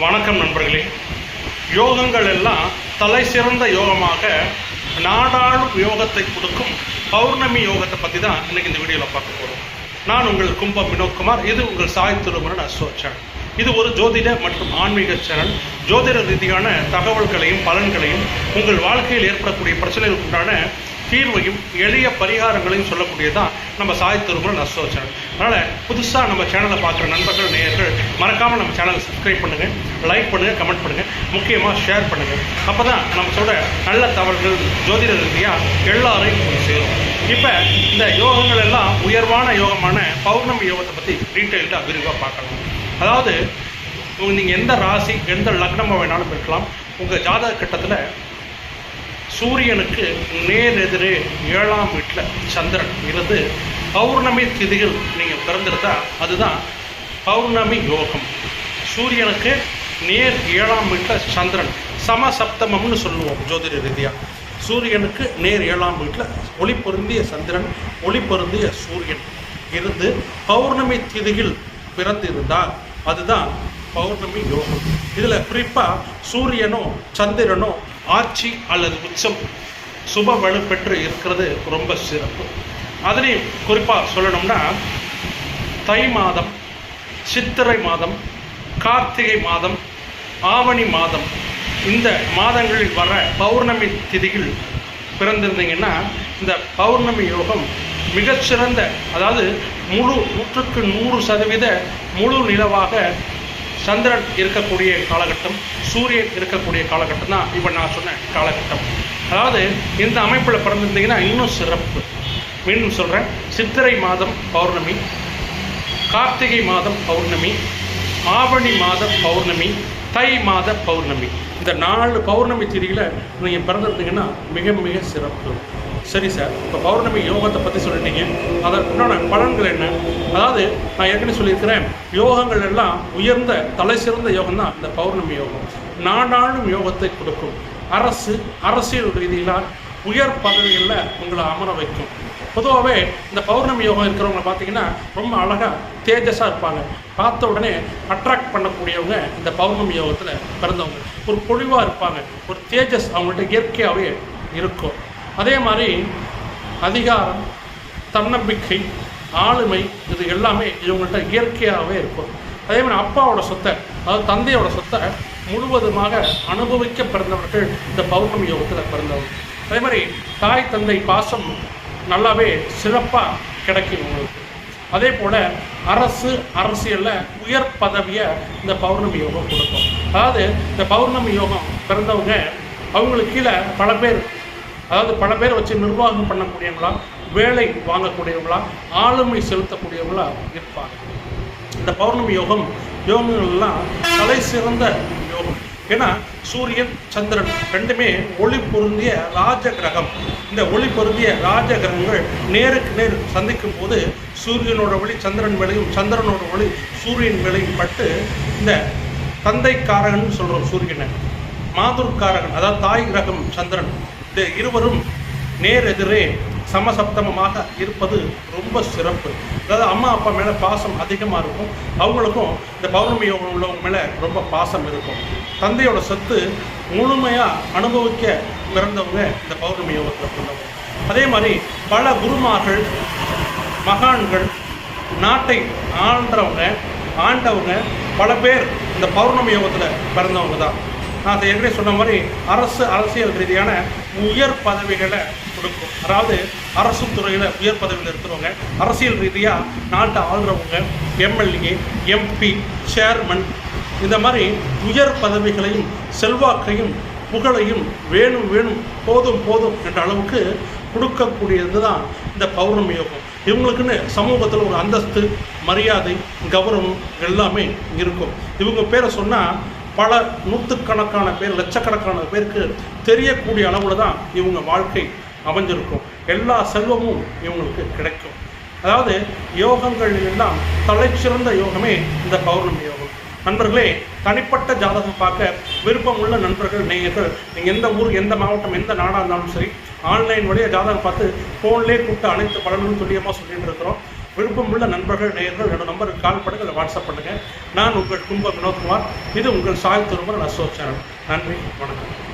வணக்கம் நண்பர்களே. யோகங்கள் எல்லாம் தலை சிறந்த யோகமாக நாடாளும் யோகத்தை கொடுக்கும் பௌர்ணமி யோகத்தை பற்றி தான் இன்னைக்கு இந்த வீடியோவில் பார்க்க போகிறோம் நான் உங்கள் கும்பம் வினோத்குமார் இது உங்கள் சாய் திருமணன் அஸ்வோ சேனல் இது ஒரு ஜோதிட மற்றும் ஆன்மீக சேனல் ஜோதிட ரீதியான தகவல்களையும் பலன்களையும் உங்கள் வாழ்க்கையில் ஏற்படக்கூடிய பிரச்சனைகளுக்கு உண்டான தீர்வையும் எளிய பரிகாரங்களையும் சொல்லக்கூடியதான் நம்ம சாய் திருமணன் அஸ்வோ சேனல் அதனால் புதுசாக நம்ம சேனலை பார்க்குற நண்பர்கள் நேர்கள் மறக்காமல் நம்ம சேனலை சப்ஸ்கிரைப் பண்ணுங்கள் லைக் பண்ணுங்கள் கமெண்ட் பண்ணுங்கள் முக்கியமாக ஷேர் பண்ணுங்கள் அப்போ தான் நம்ம சொல்கிற நல்ல தகவல்கள் ஜோதிட ரீதியாக எல்லாரையும் போய் சேரும். இப்போ இந்த யோகங்கள் எல்லாம் உயர்வான யோகமான பௌர்ணமி யோகத்தை பற்றி டீட்டெயில்டாக விரிவாக பார்க்கலாம். அதாவது நீங்கள் எந்த ராசி எந்த லக்னமாக வேணாலும் இருக்கலாம். உங்கள் ஜாதக கட்டத்தில் சூரியனுக்கு நேர் எதிரே ஏழாம் வீட்டில் சந்திரன் இருந்து பௌர்ணமி திதிகள் நீங்கள் பிறந்திருந்தா அதுதான் பௌர்ணமி யோகம். சூரியனுக்கு நேர் ஏழாம் வீட்டில் சந்திரன். சமசப்தமம்னு சொல்லுவோம் ஜோதிட ரீதியாக சூரியனுக்கு நேர் ஏழாம் வீட்டில் ஒளி பொருந்திய சந்திரன் ஒளி பொருந்திய சூரியன் இருந்து பௌர்ணமி திதியில் பிறந்திருந்தால் அதுதான் பௌர்ணமி யோகம். இதில் குறிப்பாக சூரியனோ சந்திரனோ ஆட்சி அல்லது உச்சம் சுப வலு பெற்று இருக்கிறது ரொம்ப சிறப்பு. அதுலேயும் குறிப்பாக சொல்லணும்னா தை மாதம் சித்திரை மாதம் கார்த்திகை மாதம் ஆவணி மாதம். இந்த மாதங்களில் வர பௌர்ணமி திதியில் பிறந்திருந்தீங்கன்னா இந்த பௌர்ணமி யோகம் மிகச்சிறந்த அதாவது முழு நூற்றுக்கு நூறு சதவீத முழு நிலவாக சந்திரன் இருக்கக்கூடிய காலகட்டம் சூரியன் இருக்கக்கூடிய காலகட்டம் தான் இப்போ நான் சொன்ன காலகட்டம். அதாவது இந்த அமைப்பில் பிறந்திருந்தீங்கன்னா இன்னும் சிறப்பு. மீண்டும் சொல்கிறேன் சித்திரை மாதம் பௌர்ணமி கார்த்திகை மாதம் பௌர்ணமி ஆவணி மாத பௌர்ணமி தை மாத பௌர்ணமி. இந்த நாலு பௌர்ணமி திதியில் நீங்கள் பிறந்திருந்தீங்கன்னா மிக மிக சிறப்பு. சரி சார் இப்போ பௌர்ணமி யோகத்தை பற்றி சொல்லிட்டீங்க. அதற்குண்டான பலன்கள் என்ன? அதாவது நான் ஏற்கனவே சொல்லியிருக்கிறேன் யோகங்கள் எல்லாம் உயர்ந்த தலை சிறந்த யோகம் தான் இந்த பௌர்ணமி யோகம். நாடாளும் யோகத்தை கொடுக்கும். அரசு அரசியல் ரீதியிலாக உயர் பதவிகளில் உங்களை அமர வைக்கும். பொதுவாகவே இந்த பௌர்ணமி யோகம் இருக்கிறவங்க பார்த்தீங்கன்னா ரொம்ப அழகாக தேஜஸாக இருப்பாங்க. பார்த்த உடனே அட்ராக்ட் பண்ணக்கூடியவங்க இந்த பௌர்ணமி யோகத்தில் பிறந்தவங்க. ஒரு பொழிவாக இருப்பாங்க. ஒரு தேஜஸ் அவங்கள்ட்ட இயற்கையாகவே இருக்கும். அதே மாதிரி அதிகாரம் தன்னம்பிக்கை ஆளுமை இது எல்லாமே இவங்கள்ட்ட இயற்கையாகவே இருக்கும். அதே மாதிரி அப்பாவோட சொத்தை அதாவது தந்தையோட சொத்தை முழுவதுமாக அனுபவிக்க பிறந்தவர்கள் இந்த பௌர்ணமி யோகத்தில் பிறந்தவங்க. அதே மாதிரி தாய் தந்தை பாசம் நல்லாவே சிறப்பாக கிடைக்கும் உங்களுக்கு அதே போல் அரசு அரசியலில் உயர் பதவியை இந்த பௌர்ணமி யோகம் கொடுக்கும். அதாவது இந்த பௌர்ணமி யோகம் பிறந்தவங்க அவங்களுக்கு கீழே பல பேர் அதாவது பல பேர் வச்சு நிர்வாகம் பண்ணக்கூடியவங்களா வேலை வாங்கக்கூடியவங்களா ஆளுமை செலுத்தக்கூடியவங்களா இருப்பாங்க. இந்த பௌர்ணமி யோகம் யோகங்கள்லாம் தலை சிறந்த ஏன்னா சூரியன் சந்திரன் ரெண்டுமே ஒளி பொருந்திய ராஜ கிரகம் இந்த ஒளி பொருந்திய ராஜ கிரகங்கள் நேருக்கு நேர் சந்திக்கும் போது சூரியனோட ஒளி சந்திரன் மேலையும் சந்திரனோட ஒளி சூரியன் மேலையும் பட்டு இந்த தந்தைக்காரகன் சொல்கிறோம் சூரியனை. மாதுர்காரகன் அதாவது தாய் கிரகம் சந்திரன். இந்த இருவரும் நேர் எதிரே சமசப்தமமாக இருப்பது ரொம்ப சிறப்பு. அதாவது அம்மா அப்பா மேலே பாசம் அதிகமாக இருக்கும். அவங்களுக்கும் இந்த பௌர்ணமி யோகம் உள்ளவங்க மேலே ரொம்ப பாசம் இருக்கும். தந்தையோட சொத்து முழுமையாக அனுபவிக்க பிறந்தவங்க இந்த பௌர்ணமி யோகத்தில் பிறந்தவங்க. அதே மாதிரி பல குருமார்கள் மகான்கள் நாட்டை ஆண்டவங்க ஆண்டவங்க பல பேர் இந்த பௌர்ணமி யோகத்தில் பிறந்தவங்க தான். நான் அதை ஏற்கனவே சொன்ன மாதிரி அரசு அரசியல் ரீதியான உயர் பதவிகளை கொடுக்கும். அதாவது அரசு துறையில் உயர் பதவியில் இருக்கிறவங்க அரசியல் ரீதியாக நாட்டை ஆளுறவங்க எம்எல்ஏ எம்பி சேர்மன் இந்த மாதிரி உயர் பதவிகளையும் செல்வாக்கையும் புகழையும் வேணும் வேணும் போதும் போதும் என்ற அளவுக்கு கொடுக்கக்கூடியது தான் இந்த பௌர்ணமி யோகம். இவங்களுக்குன்னு சமூகத்தில் ஒரு அந்தஸ்து மரியாதை கௌரவம் எல்லாமே இருக்கும். இவங்க பேரை சொன்னால் பல நூற்றுக்கணக்கான பேர் லட்சக்கணக்கான பேருக்கு தெரியக்கூடிய அளவில் தான் இவங்க வாழ்க்கை அமைஞ்சிருக்கும். எல்லா செல்வமும் இவங்களுக்கு கிடைக்கும். அதாவது யோகங்கள் எல்லாம் தலைச்சிறந்த யோகமே இந்த பௌர்ணமி யோகம். நண்பர்களே தனிப்பட்ட ஜாதகம் பார்க்க விருப்பம் உள்ள நண்பர்கள் நேயர்கள் நீங்கள் எந்த ஊர் எந்த மாவட்டம் எந்த நாடாக இருந்தாலும் சரி ஆன்லைன் வழியாக ஜாதகம் பார்த்து ஃபோன்லேயே கூப்பிட்டு அனைத்து பலனும் துல்லியமாக சொல்லிட்டு இருக்கிறோம். விருப்பமுள்ள நண்பர்கள் நேயர்கள் என்னோட நம்பருக்கு கால் பண்ணுங்க இல்லை வாட்ஸ்அப் பண்ணுங்கள் நான் உங்கள் கும்ப வினோத்குமார் இது உங்கள் சாய் திருமண அசோ சேனல். நன்றி வணக்கம்.